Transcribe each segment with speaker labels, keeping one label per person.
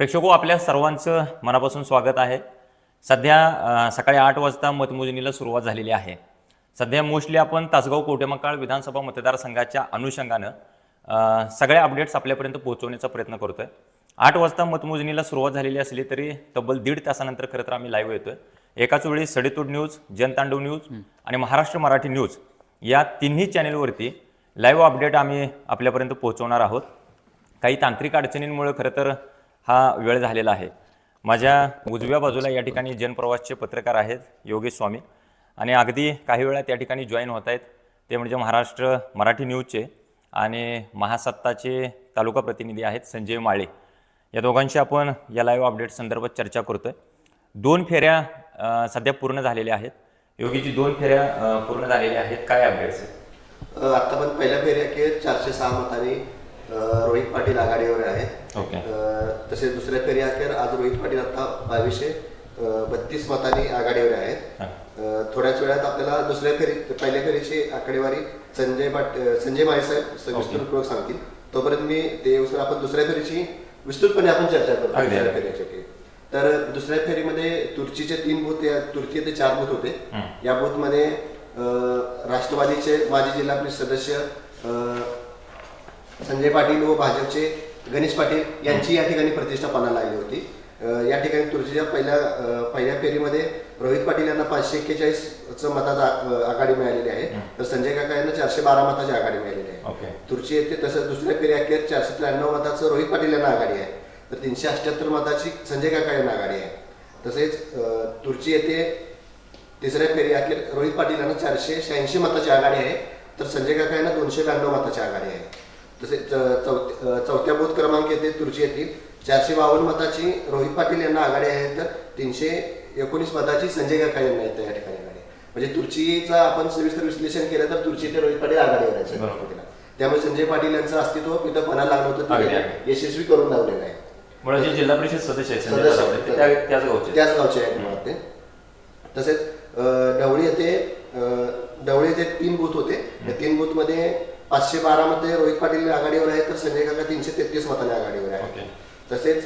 Speaker 1: प्रेक्षको आपल्या सर्वांचं मनापासून स्वागत आहे. सध्या सकाळी आठ वाजता मतमोजणीला सुरुवात झालेली आहे. सध्या मोस्टली आपण तासगाव कोटेमकाळ विधानसभा मतदारसंघाच्या अनुषंगानं सगळे अपडेट्स आपल्यापर्यंत पोहोचवण्याचा प्रयत्न करतोय. आठ वाजता मतमोजणीला सुरुवात झालेली असली तरी तब्बल दीड तासानंतर खरं तर आम्ही लाईव्ह येतोय. एकाच वेळी सडेतोड न्यूज जनतांडव न्यूज आणि महाराष्ट्र मराठी न्यूज या तिन्ही चॅनेलवरती लाईव्ह अपडेट आम्ही आपल्यापर्यंत पोहोचवणार आहोत. काही तांत्रिक अडचणींमुळे खरं तर हा वेळ झालेला आहे. माझ्या उजव्या बाजूला या ठिकाणी जनप्रवासचे पत्रकार आहेत योगेश स्वामी आणि अगदी काही वेळा त्या ठिकाणी जॉईन होत आहेत. ते म्हणजे महाराष्ट्र मराठी न्यूजचे आणि महासत्ताचे तालुका प्रतिनिधी आहेत संजय माळे. या दोघांशी आपण या लाईव्ह अपडेट संदर्भात चर्चा करतोय. दोन फेऱ्या सध्या पूर्ण झालेल्या आहेत. योगीची दोन फेऱ्या पूर्ण झालेल्या आहेत. काय अपडेट्स
Speaker 2: आता पण पहिल्या फेऱ्या अखेर चारशे सहा मतांनी रोहित पाटील आघाडीवर आहेत.
Speaker 1: ओके.
Speaker 2: तसेच दुसऱ्या फेरी अखेर आज रोहित पाटील आता बावीसशे बत्तीस मतांनी आघाडीवर आहेत. थोड्याच वेळात आपल्याला दुसऱ्या फेरी पहिल्या फेरीची आकडेवारी संजय पाट संजय माळेसाहेब स- विस्तृतपूर्वक सांगतील. तोपर्यंत मी ते आपण दुसऱ्या फेरीची विस्तृतपने आपण चर्चा करतो
Speaker 1: अगदी,
Speaker 2: दुसऱ्या
Speaker 1: अगदी.
Speaker 2: फेरीची तर दुसऱ्या फेरीमध्ये तुर्चीचे तीन बूथ या तुर्की ते चार बूथ होते. या बूथमध्ये अ, राष्ट्रवादीचे माजी जिल्हा परिषद सदस्य अ, संजय पाटील व भाजपचे गणेश पाटील यांची या ठिकाणी प्रतिष्ठा पणाला लागली होती. या ठिकाणी तुळशीच्या पहिल्या पहिल्या फेरीमध्ये रोहित पाटील यांना पाचशे एक्केचाळीस मताचा आघाडी मिळालेली आहे. तर संजय काका यांना चारशे बारा मताची आघाडी मिळालेली आहे. तुर्ची येथे तसंच दुसऱ्या फेरी अखेर चारशे त्र्याण्णव मताचं रोहित पाटील यांना आघाडी आहे. तर तीनशे अठ्ठ्याहत्तर मताची संजय काका यांना आघाडी आहे. तसेच तुर्ची येथे तिसऱ्या फेरी अखेर रोहित पाटील यांना चारशे शहाऐंशी मताची आघाडी आहे. तर संजय काका यांना दोनशे ब्याण्णव मताची आघाडी आहे. तसेच अ, चौथ- अ, चौथ्या बूथ क्रमांक येथे तुर्ची येथील चारशे बावन्न मताची रोहित पाटील यांना आघाडी आहे तर तीनशे एकोणीस मताची संजय काका यांना येते या ठिकाणी आघाडी. म्हणजे तुर्चीचा आपण सविस्तर विश्लेषण केलं तर तुर्ची ते रोहित पाटील आघाडीवर आहे. त्यामुळे संजय पाटील यांचं अस्तित्व इथं पणाला लागलं होतं ते. यशस्वी करून लावलेलं आहे.
Speaker 1: जिल्हा परिषद सदस्य आहेत त्याच गावचे.
Speaker 2: आहेत ते. तसेच ढवळी येथे ढवळी येथे तीन बूथ होते. त्या तीन बूथमध्ये पाचशे बारा मध्ये रोहित पाटील आघाडीवर आहे तर संजय काका तीनशे तेहतीस मतांनी आघाडीवर आहे तसेच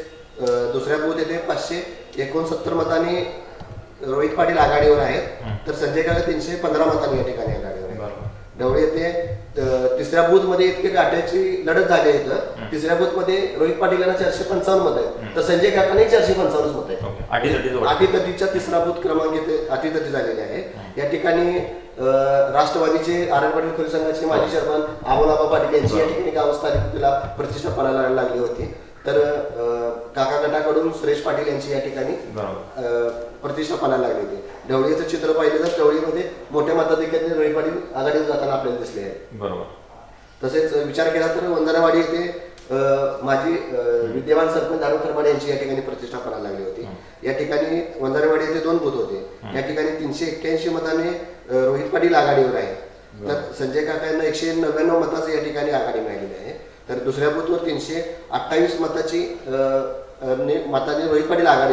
Speaker 2: दुसऱ्या बूथ येथे पाचशे एकोणसत्तर मतांनी रोहित पाटील आघाडीवर आहेत तर संजय काका तीनशे पंधरा मतांनी या ठिकाणी आघाडीवर आहे ढवळे येथे तिसऱ्या बूथमध्ये इतके गाठ्याची लढत झाली आहे इथं. तिसऱ्या बूथमध्ये रोहित पाटील यांना चारशे पंचावन्न मत आहेत. तर संजय काकांनी चारशे पंचावन्न मत आहेत. अटीतटीचा तिसरा बूथ क्रमांक येथे अटीतटी झालेले आहे. या ठिकाणी राष्ट्रवादीचे आरण पाटील खोली संघाचे माजी चेअरमन अमोलाबा पाटील यांची या ठिकाणी गावस्थानिक तिला प्रतिष्ठा पणाला लागली होती. तर काका गटाकडून सुरेश पाटील यांची या ठिकाणी प्रतिष्ठा पणाला लागली होती. ढवळीचं चित्र पाहिलं तर ढवळीमध्ये मोठ्या मताधिक्याने रोहित पाटील आघाडीवर जाताना आपल्याला दिसले आहे.
Speaker 1: बरोबर.
Speaker 2: तसेच विचार केला तर वंदनावाडी येथे अं, विद्यमान सरपंच दारू खरमाडे यांची या ठिकाणी प्रतिष्ठा करायला लागली होती. या ठिकाणी वंदनावाडी येथे दोन बूथ होते. या ठिकाणी तीनशे एक्क्याऐंशी मताने रोहित पाटील आघाडीवर आहे. तर संजय काका यांना एकशे नव्याण्णव मताचं या ठिकाणी आघाडी मिळालेली आहे. तर दुसऱ्या बूथवर तीनशे अठ्ठावीस मताची मताने रोहित पाटील आघाडी